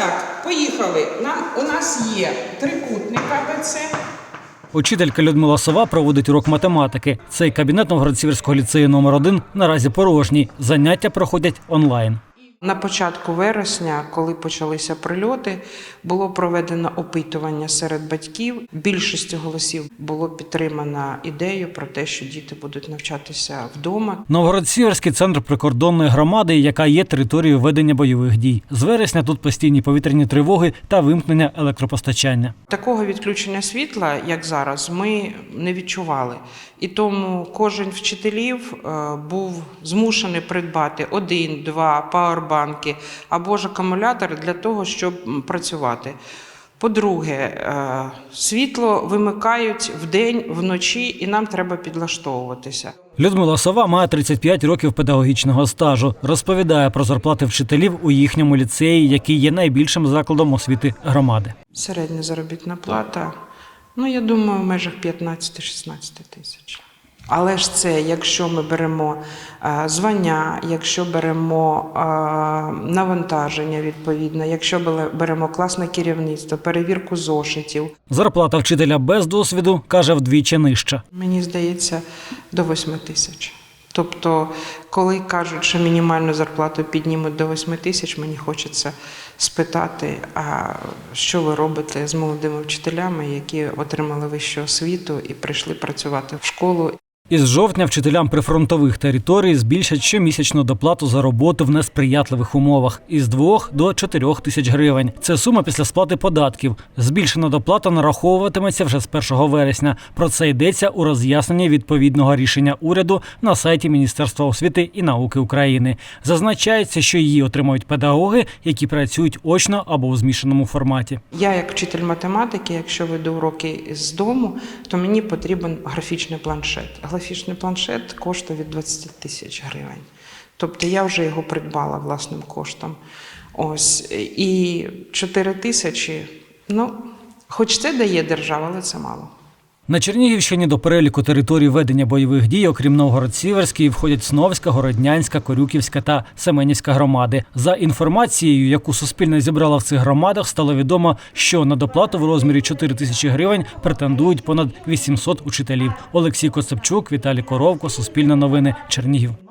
так, поїхали. Нам у нас є трикутник АБЦ. Учителька Людмила Сова проводить урок математики. Цей кабінет Новгород-Сіверського ліцею номер 1 наразі порожній. Заняття проходять онлайн. На початку вересня, коли почалися прильоти, було проведено опитування серед батьків. Більшістю голосів було підтримано ідею про те, що діти будуть навчатися вдома. Новгород-Сіверський центр прикордонної громади, яка є територією ведення бойових дій. З вересня тут постійні повітряні тривоги та вимкнення електропостачання. Такого відключення світла, як зараз, ми не відчували. І тому кожен вчителів е, був змушений придбати один, два пауербанки або ж акумулятори для того, щоб працювати. По-друге, е, світло вимикають вдень, вночі, і нам треба підлаштовуватися. Людмила Сова має 35 років педагогічного стажу. Розповідає про зарплати вчителів у їхньому ліцеї, який є найбільшим закладом освіти громади. Середня заробітна плата, ну я думаю, в межах 15-16 тисяч. Але ж це, якщо ми беремо е, звання, якщо беремо е, навантаження відповідно, якщо бере- беремо класне керівництво, перевірку зошитів, Зарплата вчителя без досвіду каже вдвічі нижча. мені здається, до 8 тисяч. Тобто, коли кажуть, що мінімальну зарплату піднімуть до 8 тисяч, мені хочеться спитати, а що ви робите з молодими вчителями, які отримали вищу освіту і прийшли працювати в школу. Із жовтня вчителям прифронтових територій збільшать щомісячну доплату за роботу в несприятливих умовах із 2 до 4 тисяч гривень. Це сума після сплати податків. Збільшена доплата нараховуватиметься вже з 1 вересня. Про це йдеться у роз'ясненні відповідного рішення уряду на сайті Міністерства освіти і науки України. Зазначається, що її отримують педагоги, які працюють очно або у змішаному форматі. Я, як вчитель математики, якщо веду уроки з дому, то мені потрібен графічний планшет. Графічний планшет коштує від 20 тисяч гривень. Тобто я вже його придбала власним коштом. Ось і 4 тисячі. Ну, хоч це дає держава, але це мало. На Чернігівщині до переліку територій ведення бойових дій, окрім Новгород-Сіверської, входять Сновська, Городнянська, Корюківська та Семенівська громади. За інформацією, яку Суспільне зібрала в цих громадах, стало відомо, що на доплату в розмірі 4 тисячі гривень претендують понад 800 учителів. Олексій Косипчук, Віталій Коровко, Суспільне новини, Чернігів.